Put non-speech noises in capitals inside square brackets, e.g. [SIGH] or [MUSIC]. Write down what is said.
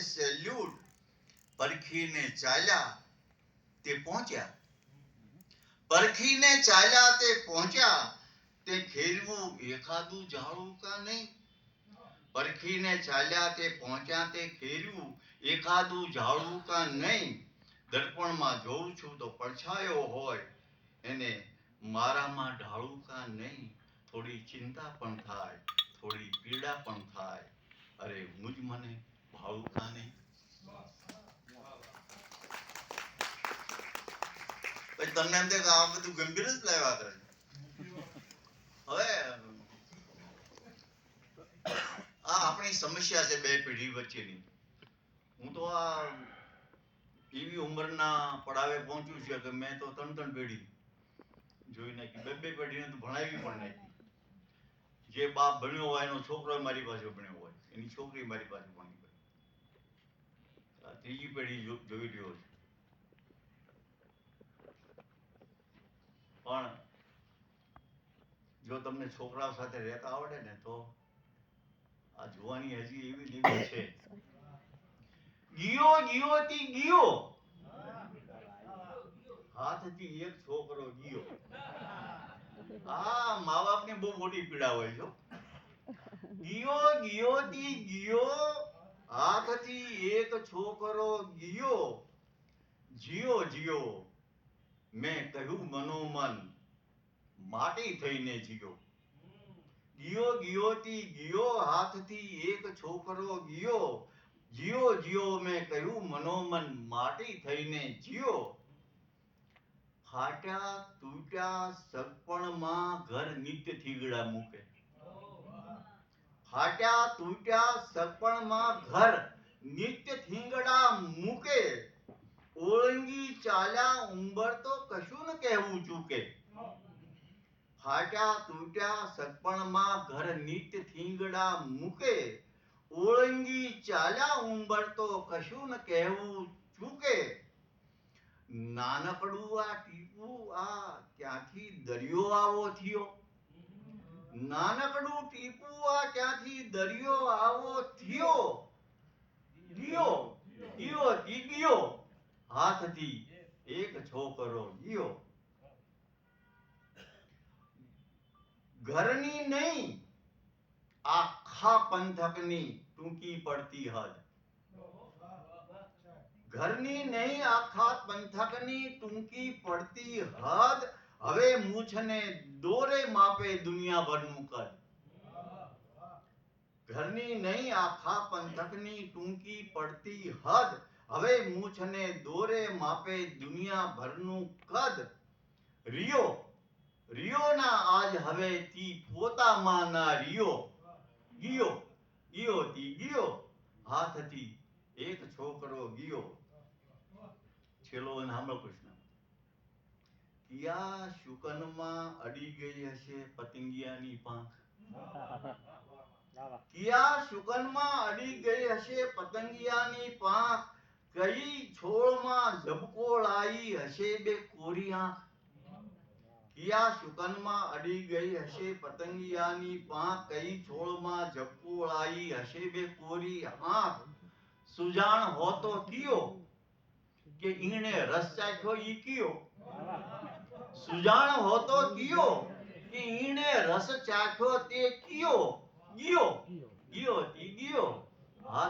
Salute પરખીને ચાલ્યા તે પહોંચ્યા. પરખીને ચાલ્યા તે પહોંચ્યા તે ખેરવું એખાદું ઝાડું કા નહીં? પરખીને ચાલ્યા તે પહોંચ્યા તે ખેરવું એખાદું ઝાડું કા નહીં? દર્પણમાં જોઉં છું તો પડછાયો હોય એને મારામાં ઢાળું કા નહીં? થોડી ચિંતા પણ થાય, થોડી પીડા પણ થાય. અરે મુજ મને નહીં પછી તમને એમ કે આ બધું ગંભીર જ લાવ્યા કરે હવે, આ આપણી સમસ્યા છે બે પેઢી વચ્ચેની. હું તો આ એવી ઉંમરના પડાવે પહોંચ્યું છે કે મેં તો ત્રણ ત્રણ પેઢી જોઈ નાખી. બે બે પેઢીને તો ભણાવી પણ નાખી. જે બાપ ભણ્યો હોય એનો છોકરો મારી પાસે ભણ્યો હોય, એની છોકરી મારી પાસે ભણી ત્રીજી પેઢી જોઈ રહ્યો છે. પણ જો તમને છોકરા સાથે રહેતા આવડે ને તો આ જોવાની હજી એવી ને છે. [COUGHS] ગિયો ગિયો તી ગિયો. હાથથી એક છોકરો ગિયો. આ મા બાપને બહુ મોટી પીડા હોય છો ગિયો ગિયો તી ગિયો. હાથથી એક છોકરો ગયો, જીયો જીયો. મેં કહ્યું, મનોમન, માટી થઈને જીયો. ગિયો ગિયોતી ગિયો, હાથથી એક છોકરો ગિયો. જીયો જીયો, મેં કહ્યું, મનોમન, માટી થઈને જીયો. ફાટ્યા તૂટ્યા સગપણમાં ઘર નિત્ય થીગડા મૂકે. ફાટ્યા, તૂટ્યા સગપણમાં ઘર, નિત્ય થીંગડા મૂકે. ઓળંગી ચાલ્યા ઉંબર તો કશું ન કહેવું ચૂકે. ફાટ્યા, તૂટ્યા સગપણમાં ઘર, નિત્ય થીંગડા મૂકે. ઓળંગી ચાલ્યા ઉંબર તો કશું ન કહેવું ચૂકે. નાનકડું આ ટીપું આ ક્યાંથી દરિયો આવો થયો? નાનકડું ટીપું આ ક્યાંથી દરિયો આવો થયો? ગયો ગયો ઈ હાથથી એક છોકરો ગયો ઘરની નહીં, આખા પંથકની ટૂંકી પડતી હદ. ઘરની નહીં, આખા પંથકની ટૂંકી પડતી હદ. હવે મૂછને દોરે માપે દુનિયાભરનું કદ. ઘરની નહીં, આખા પંથકની ટૂંકી પડતી હદ. હવે મૂછને દોરે માપે દુનિયાભરનું કદ. રિયો, રિયોના આજ હવે તી પોતામાં ના રિયો. ગિયો ગિયો તી, ગિયો. હાથથી એક છોકરો ગિયો. છેલ્લો સાંભળો કૃષ્ણ. કિયા શુકનમાં અડી ગઈ હશે પતંગિયાની પાંખ? કિયા શુકનમાં અડી ગઈ હશે પતંગિયાની પાંખ? કઈ છોડમાં ઝબકોળાઈ હશે બે કોરી આંખ કિયા શુકનમાં અડી ગઈ હશે પતંગિયાની પાંખ? કઈ છોડમાં ઝબકોળાઈ હશે બે કોરી આંખ સુજાણ હોતો કયો કે ઈણે રસ ચાખ્યો ઈ કયો? સુજાણ હોતો ગયો કે ઈણે રસ ચાખ્યો તે કયો? ગયો. ગયો. ગયો હાથ